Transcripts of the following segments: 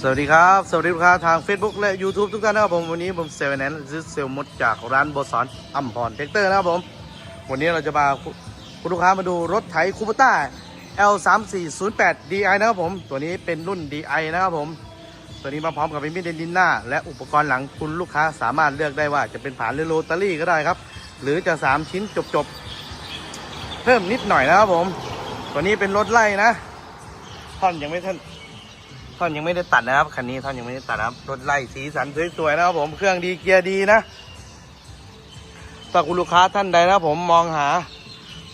สวัสดีครับ สวัสดีลูกค้าทาง Facebook และ YouTube ทุกท่านนะครับผม วันนี้ผมเซลล์แนนซื้อเซลล์มดจากร้านโบสอนอัมพรเทคเตอร์นะครับผม วันนี้เราจะพาคุณลูกค้ามาดูรถไถคูปต้า L3408 DI นะครับผม ตัวนี้เป็นรุ่น DI นะครับผม ตัวนี้มาพร้อมกับเป็นมิดเดนดินหน้า และอุปกรณ์หลังคุณลูกค้าสามารถเลือกได้ว่าจะเป็นผ่านหรือโรตารี่ก็ได้ครับ หรือจะ 3 ชิ้นจบๆเพิ่มนิดหน่อยนะครับผม ตัวนี้เป็นรถไล่นะท่อนยังไม่ท่าน ท่อนยังไม่ได้ตัดนะครับคันนี้ท่อนยังไม่ได้ตัดนะครับรถไล่สีสันสวยๆนะครับผมเครื่องดีเกียร์ดีนะถ้าคุณลูกค้าท่านใดนะผมมองหา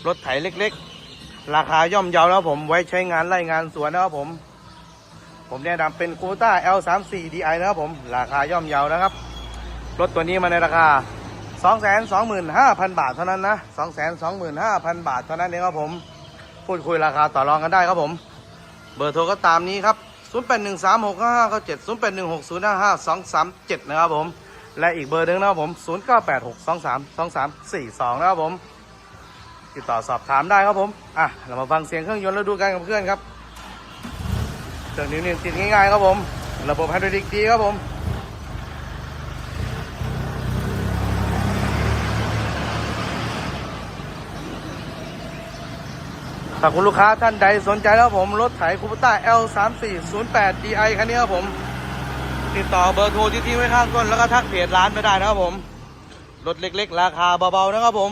รถไถเล็ก ๆ ราคาย่อมเยานะครับผมไว้ใช้งานไล่งานสวนนะครับผม ผมแนะนำเป็น c o ต้า L34 DI นะครับผมราคาย่อมเยานะครับ รถตัวนี้มาในราคา 225,000 บาทเท่านั้นนะ 225,000 บาทเท่านั้นเองครับผม พูดคุยราคาต่อรองกันได้ครับผม เบอร์โทรก็ตามนี้ครับ 08136557 0816055237 นะครับผม และอีกเบอร์หนึ่งนะครับผม 0986232342 นะครับผม ติดต่อสอบถามได้ครับผม อะ เรามาฟังเสียงเครื่องยนต์แล้วดูกันกับเพื่อนครับเครื่องนี้ติดง่ายๆครับผม ระบบไฮดรอลิกดีครับผม หากคุณลูกค้าท่านใดสนใจแล้วผมรถไถคูปต้า L3408 DI คันนี้ครับผม ติดต่อเบอร์โทรที่ทิ้งไว้ข้างต้นแล้วก็ทักเพจร้านไปได้นะครับผม รถเล็กๆ ราคาเบาๆนะครับผม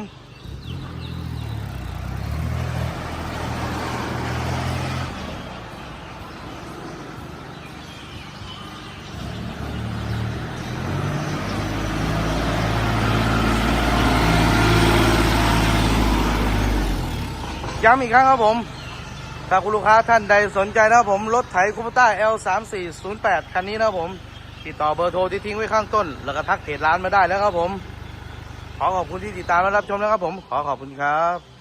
ย้ำอีกครั้งครับผมถ้าคุณลูกค้าท่านใดสนใจนะครับผม รถไถคูปต้า L3408 คันนี้นะครับผม ติดต่อเบอร์โทรที่ทิ้งไว้ข้างต้น แล้วก็ทักเพจร้านมาได้แล้วครับผม ขอขอบคุณที่ติดตามและรับชมนะครับผม ขอขอบคุณครับ